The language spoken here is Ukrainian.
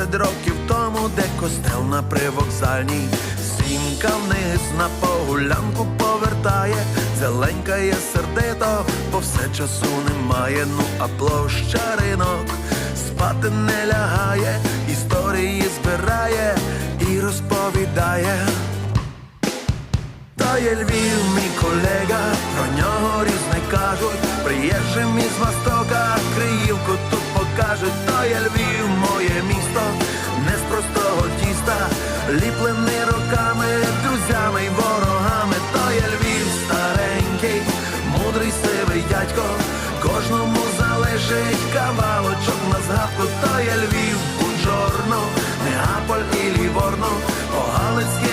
20 років тому, де костел на привокзальній. Сімка вниз на погулянку повертає, зеленькає сердито, бо все часу немає. Ну а площа ринок спати не лягає, історії збирає і розповідає. Та є Львів, мій колега, про нього різне кажуть. Приїжджим із Востока, Криївку тут покажуть, то є Львів, Місто не з простого тіста, ліплений роками, друзями й ворогами, то є Львів старенький, мудрий сивий дядько, кожному залежить кавалочок на згадку, то є Львів, Буджорно, Неаполь і Ліворно, Погалицький.